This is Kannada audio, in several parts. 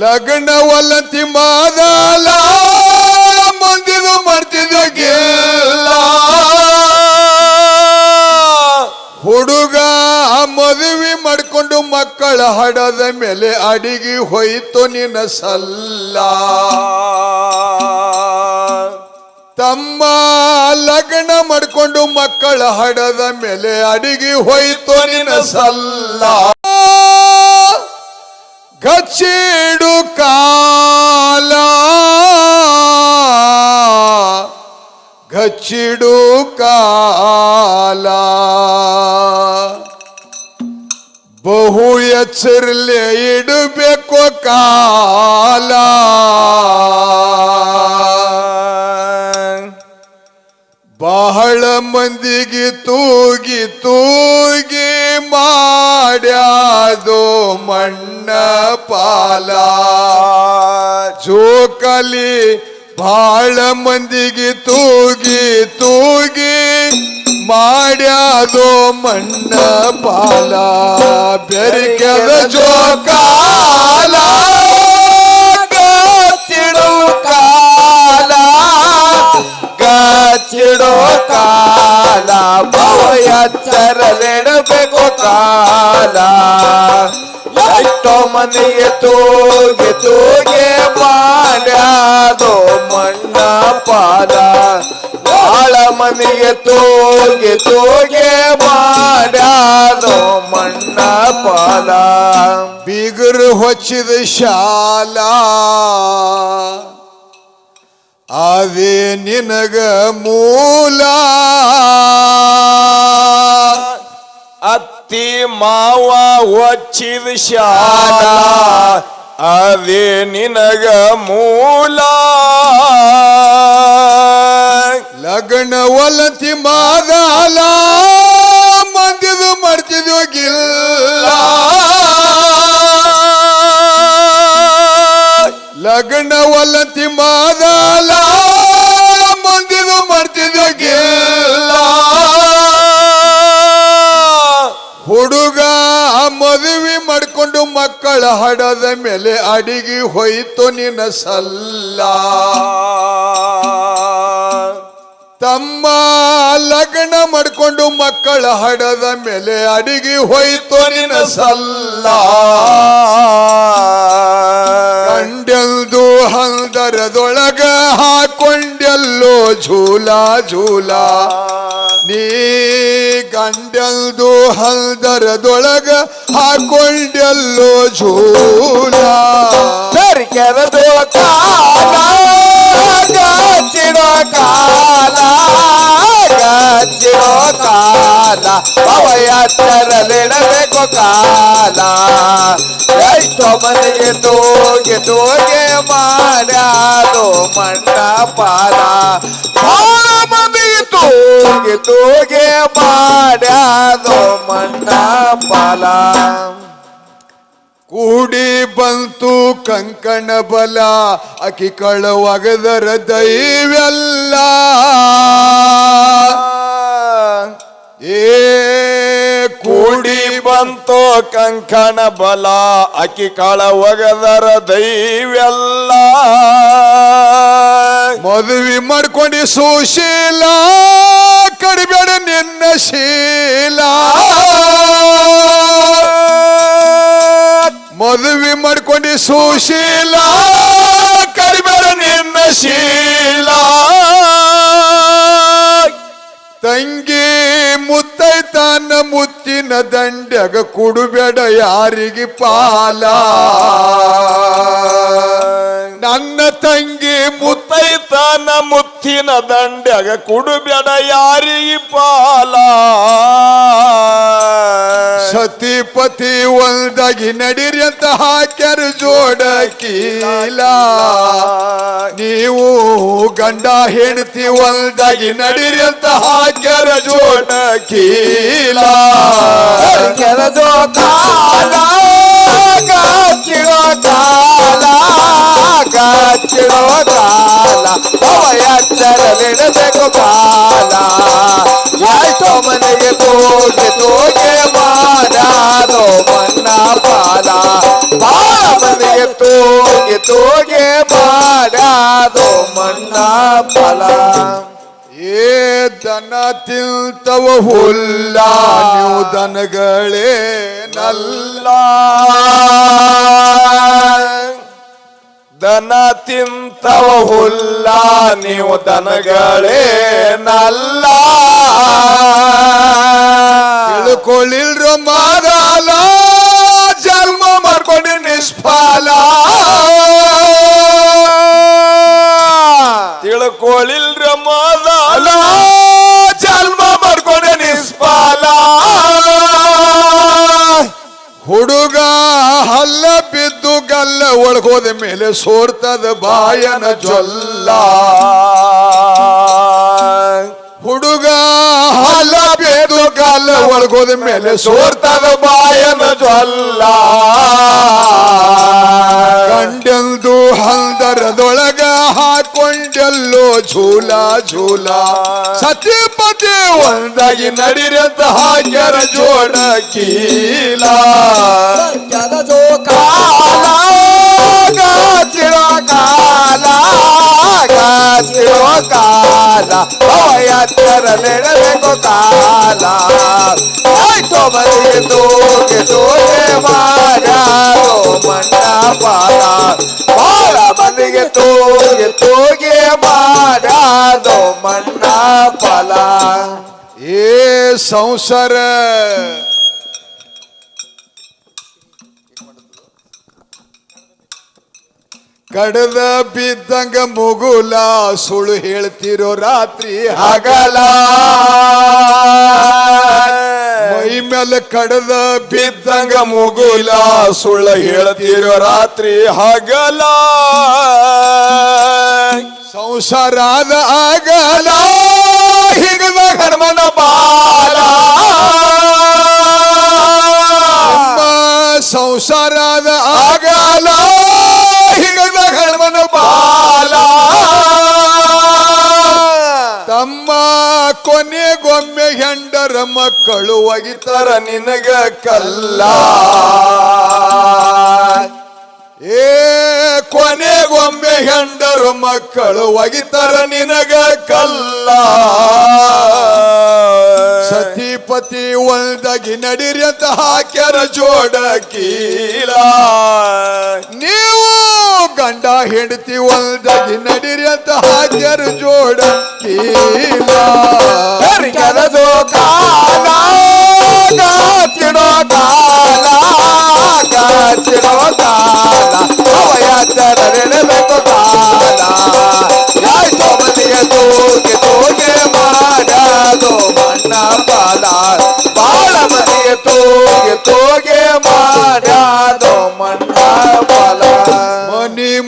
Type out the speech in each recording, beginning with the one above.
ಲಗ್ನ ಒಲ್ಲಂತಿ ಮಾದಲ ಮುಂದಿನ ಮಾಡ್ತಿದ್ದ ಗೆಲ್ಲ. ಹುಡುಗ ಮದುವೆ ಮಾಡ್ಕೊಂಡು ಮಕ್ಕಳ ಹಡದ ಮೇಲೆ ಅಡಿಗೆ ಹೋಯಿತು ನಿನ್ನ ಸಲ್ಲ. ತಮ್ಮ ಲಗ್ನ ಮಾಡ್ಕೊಂಡು ಮಕ್ಕಳ ಹಡದ ಮೇಲೆ ಅಡಿಗೆ ಹೋಯಿತು ನಿನ್ನ ಸಲ್ಲ. ಗಚ್ಚಿಡು ಕಾಲ ಗಚ್ಚಿಡು ಕಾಲ ಬಹು ಎಚ್ಚರಲೆ ಇಡಬೇಕು ಕಾಲ ಬಹಳ ಮಂದಿಗೆ ತೂಗಿ ತೂಗಿ ಮಾಡ್ಯಾದೋ ಮಣ್ಣ ಪಾಲ. ಜೋಕಲಿ ಬಹಳ ಮಂದಿಗೆ ತೂಗಿ ತೂಗಿ ಮಾಡ್ಯಾದೋ ಮಣ್ಣ ಪಾಲ. ಬೆರಿಕೆದ ಜೋಕಾಲ ಗಚ್ಚಿಡು ಕಾಲ ಎಚ್ಚರಲಿಡಬೇಕು ಕಾಲ. ಎಷ್ಟೋ ಮಂದಿಗೆ ತೂಗಿ ತೂಗೆ ಮಾಡ್ಯಾದೋ ಮಣ್ಣ ಪಾಲ ಬಾಳ ಮಂದಿಗೆ ತೂಗಿ ತೂಗೆ ಮಾಡ್ಯಾದೋ ಮಣ್ಣ ಪಾಲ ಬಿಗುರು ಹೊಚ್ಚಿದ ಶಾಲಾ. ಅದೇ ನಿನಗ ಮೂಲ. ಅತ್ತಿ ಮಾವ ಒಚ್ಚಿದ ಶಾಲ. ಅದೇ ನಿನಗ ಮೂಲ. ಲಗ್ನ ಒಲತಿ ಮಾದಾಲ ಮಂದಿದು ಮಾಡ್ತಿದ್ವು ಲಗ್ನ ಒಲಂತಿ ಮಾದಾಲ. ಮಂದಿದು ಮಾಡ್ತಿದ್ದ ಗೆಲ್ಲ. ಹುಡುಗ ಮದುವೆ ಮಾಡ್ಕೊಂಡು ಮಕ್ಕಳ ಹಡದ ಮೇಲೆ ಅಡಿಗೆ ಹೋಯ್ತು ನಿನ್ನ ಸಲ್ಲ. ತಮ್ಮ ಲಗ್ನ ಮಾಡ್ಕೊಂಡು ಮಕ್ಕಳ ಹಡದ ಮೇಲೆ ಅಡಿಗೆ ಹೋಯ್ತು ನಿನ್ನ ಸಲ್ಲ. ಹಂದರದೊಳಗ ಹಾಕೊಂಡೆಲ್ಲೋ ಝೂಲ ಝೂಲ. ನೀ ಗಂಡೆಲ್ದು ಹಲ್ದರದೊಳಗ ಹಾಕೊಂಡೆಲ್ಲೋ ಝೂಲ. ಬೆರ್ಕೆರದು ಕಾಲ, ಗಚ್ಚಿಡೋ ಕಾಲ ಗಚ್ಚಿಡೋ ಕಾಲ. ಎಚ್ಚರಲಿಡಬೇಕು ಕಾಲ. ಎಷ್ಟೋ ಮನೆಗೆ ತೋಗೆ ತೋಗೆ ಮಾಡ್ಯಾದೋ ಮಣ್ಣ ಪಾಲ ಬಾಳ ಮಂದಿಗೆ ತೋಗೆ ತೋಗೆ ಮಾಡ್ಯಾದೋ ಮಣ್ಣ ಕೂಡಿ ಬಂತು ಕಂಕಣ ಬಲ, ಅಕಿ ಕಳವಗದರ ದೈವೆಲ್ಲ ಏ ಕೂಡಿ ಬಂತು ಕಂಕಣ ಬಲ ಅಕ್ಕಿ ಕಾಳ ಒಗದರ ದೈವೆಲ್ಲ ಮದುವೆ ಮಾಡ್ಕೊಂಡು ಸುಶೀಲ, ಕಡಿಬೇಡ ನಿನ್ನ ಶೀಲ. ಮದುವೆ ಮಾಡ್ಕೊಂಡು ಸುಶೀಲ ಮುತ್ತಿನ ದಂಡಗ ಕುಡುಬೇಡ ಯಾರಿಗೆ ಪಾಲ. ನನ್ನ ತಂಗಿ ಮುತ್ತೈತ ಮುತ್ತೈತನ ಮುತ್ತಿನ ದಂಡಗ ಕುಡುಬೇಡ ಯಾರಿಗೆ ಪಾಲ. ಸತಿಪತಿ ಒಂದಾಗಿ ನಡೀರಿ ಅಂತ ಹಾಕ್ಯಾರ ಜೋಡ ಕೀಲ ನೀವು ಗಂಡ ಹೆಂಡತಿ ಒಂದಾಗಿ ನಡೀರಿ ಅಂತ ಹಾಕ್ಯಾರ ಜೋಡ ಕೀಲ ಕೆಲದೋ ಕಾಲ ಗಾಚಿಡೋ ಕಾಲ ಗಾಚಿಡೋ ಕಾಲ ಕಾಲ. ಎಷ್ಟೋ ಮನೆಗೆ ತೋಗೆ ತೋಗೆ ಮಾಡಾದೋ ಪಾದ ಪಾಲ. ಬಾಳ ತೋಗೆ ತೂಗಿ ಮಾಡ್ಯಾದೋ ಮಣ್ಣ ಫಲ ಏ ದನ ತಿಂತವ ಹುಲ್ಲ ನೀವು ದನಗಳೇ ನಲ್ಲ. ದನ ತಿಂತವ ಹುಲ್ಲ ನೀವು ದನಗಳೇ ನಲ್ಲ. ತಿಳ್ಕೊಳ್ಳಿಲ್ರ ಮಾಡ್ಕೊಂಡು ನಿಷ್ಫಲ. ತಿಳ್ಕೊಳ್ಳಿಲ್ರ ಮೊದಲ ಜನ್ಮ ಮಾಡ್ಕೊಂಡೆ ನಿಷ್ಫಲ. ಹುಡುಗ ಹಲ್ಲ ಬಿದ್ದು ಗಲ್ಲ ಒಳಗೋದ ಮೇಲೆ ಸೋರ್ತದ ಬಾಯನ ಜೊಲ್ಲ. ಹುಡುಗ ಹಲ್ಲ ಬಿದ್ದು ಗಲ್ಲ ಒಳಗೋದ ಮೇಲೆ ಸೋರ್ತದ ಬಾಯನ ಜೊಲ್ಲ. ಗಂಡೆಂದು ಹಲ್ದರದೊಳಗ ಹಾಕೊಂಡೆಲ್ಲೋ ಝೂಲ ಝೂಲ. ಸತಿಪತಿ ಒಂದಾಗಿ ನಡಿರಂತ ಹಾಕ್ಯಾರ ಜೋಡ ಕೀಲ. ಕಾಲ ಗಾಚಿರೋ ಕಾಲ ಗಾಚಿರೋ ಕಾಲ. ಎತ್ತರ ನೆಡಬೇಕು ಕಾಲ. ಆಯ್ತು ಮನೆಗೆ ತೂಗೆ ತೂಗೆ ಮಾಡ್ಯಾರೋ ಮಣ್ಣ ಪಾಲ ಬಾಳ ಮನೆಗೆ ತೋಗೆ, ತೂಗೆ ಮಾಡ್ಯಾರೋ ಮಣ್ಣ ಫಲ. ಏ ಸಂಸಾರ. ಕಡದ ಬಿದ್ದಂಗ ಮುಗುಲ ಸುಳ್ಳು ಹೇಳ್ತಿರೋ ರಾತ್ರಿ ಹಗಲ. ಮೈ ಮೇಲೆ ಕಡದ ಬಿದ್ದಂಗ ಮುಗುಲ ಸುಳ್ಳ ಹೇಳ್ತಿರೋ ರಾತ್ರಿ ಹಗಲ. ಸಂಸಾರದ ಆಗಲ ಮಕ್ಕಳು ಒಗಿತಾರ ನಿನಗ ಕಲ್ಲ. ಏ, ಕೊನೆಗೊಮ್ಮೆ ಹೆಂಡರು ಮಕ್ಕಳು ಒಗಿತಾರ ನಿನಗ ಕಲ್ಲ. ಸತಿಪತಿ ಒಂದಾಗಿ ನಡಿರಿ ಅಂತ ಹಾಕ್ಯಾರ ಜೋಡ ಕೀಲ. ನೀವು ಗಂಡ ಹೆಂಡತಿ ಒಂದಾಗಿ ನಡಿರಿ ಅಂತ ಹಾಕ್ಯಾರ ಜೋಡ. ಕೀಲ ಕರಗದೋ ಕಾಲ ಗಾಚಿಡೋ ಕಾಲ ಗಾಚಿಡೋ ಕಾಲ. ಅವಯಾಚರ ನೆನಬೇಕು ಕಾಲ. ಯಾಯ್ತು ಮನೆಗೆ ತೂಗೆ ತೂಗೆ ಮಾಡದು ಮಣ್ಣ ಬಾಳ ಮನೆಯ ತೋಗೆ ತೋಗೆ ಮಾಡದು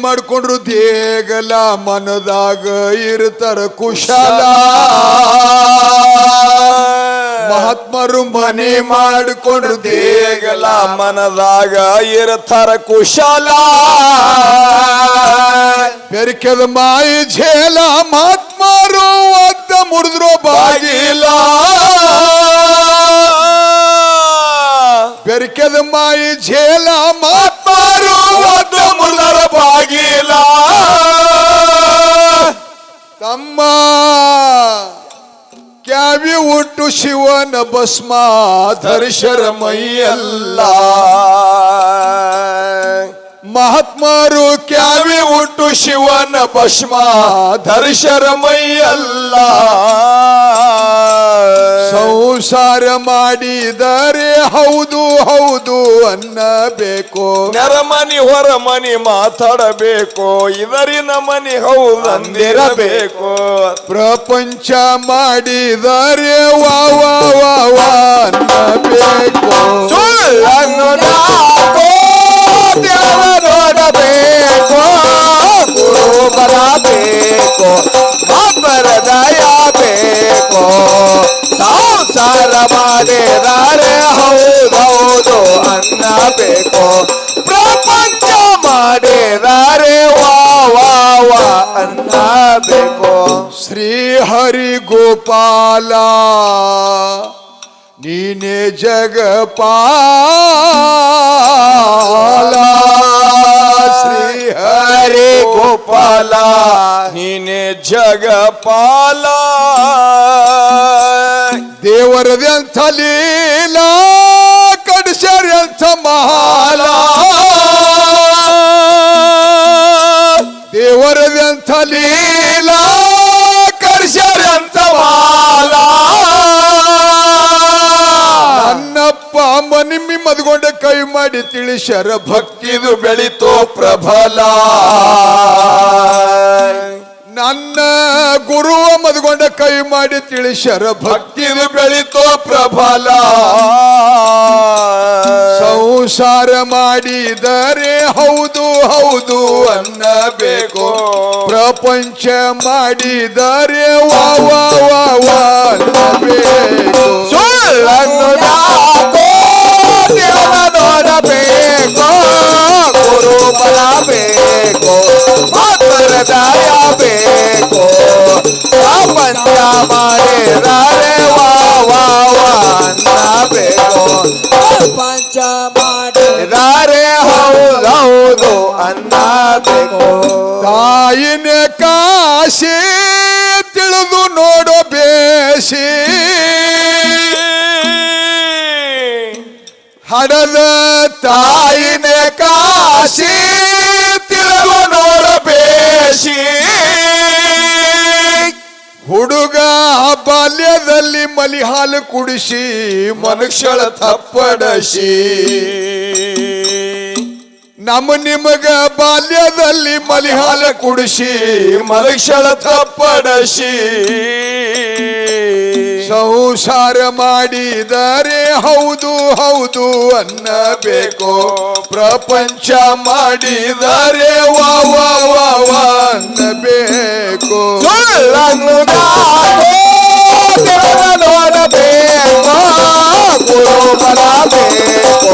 ಮಾಡ್ಕೊಂಡ್ರು ದೇಗಲ ಮನದಾಗ ಇರ್ತಾರ ಕುಶಲ. ಮಹಾತ್ಮರು ಮನೆ ಮಾಡಿಕೊಂಡ್ರು ದೇಗಲ ಮನದಾಗ ಇರ್ತಾರ ಕುಶಲ. ಬೆರಕೆದ ಮಾಯಿ ಝೇಲ ಮಹಾತ್ಮರು ಅದ್ದ ಮುರಿದ್ರು ಬಾಗಿಲ. ಬೆರಕೆದ ಮಾಯಿ ಝೇಲ ಮಹಾತ್ಮರು ಒದ್ದ ಮುರಿದರ ಬಾಗಿಲ ತಮ್ಮ ಕ್ಯಾವಿ ಉಟ್ಟು ಶಿವನ ಭಸ್ಮ ಧರಿಶರ ಮೈಯಲ್ಲ ಮಹಾತ್ಮರು ಕ್ಯಾವಿ ಉಟ್ಟು ಶಿವನ ಭಸ್ಮ ಧರಿಶರ ಮೈಯಲ್ಲ ಸಂಸಾರ ಮಾಡಿದರೆ ಹೌದು ಹೌದು ಅನ್ನಬೇಕು. ನೆರಮನಿ ಹೊರ ಮನಿ ಮಾತಾಡಬೇಕು. ಇದರಿನ ಮನಿ ಹೌದಂದಿರಬೇಕು ಪ್ರಪಂಚ ಮಾಡಿದರೆ ವಾ ವಾ ವಾ ಅನ್ನಬೇಕು ಸುಳ್ಳನ್ನು ಬೇಕು ಪ್ರಪಂಚ ಮಾಡಿದಾರೆ ವಾವ ಅನ್ನಬೇಕು. ಶ್ರೀಹರಿ ಗೋಪಾಲ ನೀನೆ ಜಗಪಾಲ. ಶ್ರೀಹರಿ ಗೋಪಾಲ ನೀನೆ ಜಗಪಾಲ. ದೇವರದೇ ಅಂತ ಲೀಲಾ. ಮಹಾಲ ದೇವರದಂಥ ಲೀಲಾ ಕಡಿಸ್ಯಾರೆಂಥ ಮಹಾಲ ನನ್ನಪ್ಪ ನಿಮ್ಮಿ ಮದ್ಗೊಂಡ ಕೈ ಮಾಡಿ ತಿಳಿಸರ ಭಕ್ತಿದು ಬೆಳಿತೋ ಪ್ರಬಲ. ನನ್ನ ಗುರುವ ಮದ್ಕೊಂಡ ಕೈ ಮಾಡಿ ತಿಳಿಸ್ಯಾರ ಭಕ್ತಿದು ಬೆಳಿತೋ ಪ್ರಬಲ. ಸಂಸಾರ ಮಾಡಿದರೆ ಹೌದು ಹೌದು ಅನ್ನಬೇಕು. ಪ್ರಪಂಚ ಮಾಡಿದರೆ ವಾ ವಾ ವಾ ವಾ ಅನ್ನಬೇಕು. ನೋಡಬೇಕು ಗುರು ಬರಬೇಕು ದಯ ಹಡದ ತಾಯಿನ ಕಾಶಿ ತಿರುವು ನೋಡಬೇಸಿ ಹುಡುಗ ಬಾಲ್ಯದಲ್ಲಿ ಮಲಿಹಾಲು ಕುಡಿಸಿ ಮನುಷ್ಯಳ ತಪ್ಪಡಸಿ ನಮ್ಮ ನಿಮಗ ಬಾಲ್ಯದಲ್ಲಿ ಮಲಿ ಹಾಲು ಕುಡಿಸಿ ಮನುಷ್ಯಳ ತಪ್ಪಡಸಿ ಸಂಸಾರ ಮಾಡಿದರೆ ಹೌದು ಹೌದು ಅನ್ನಬೇಕು. ಪ್ರಪಂಚ ಮಾಡಿದರೆ ವಾ ವಾ ವಾ ಅನ್ನಬೇಕು. ಗುರು ಬರಬೇಕು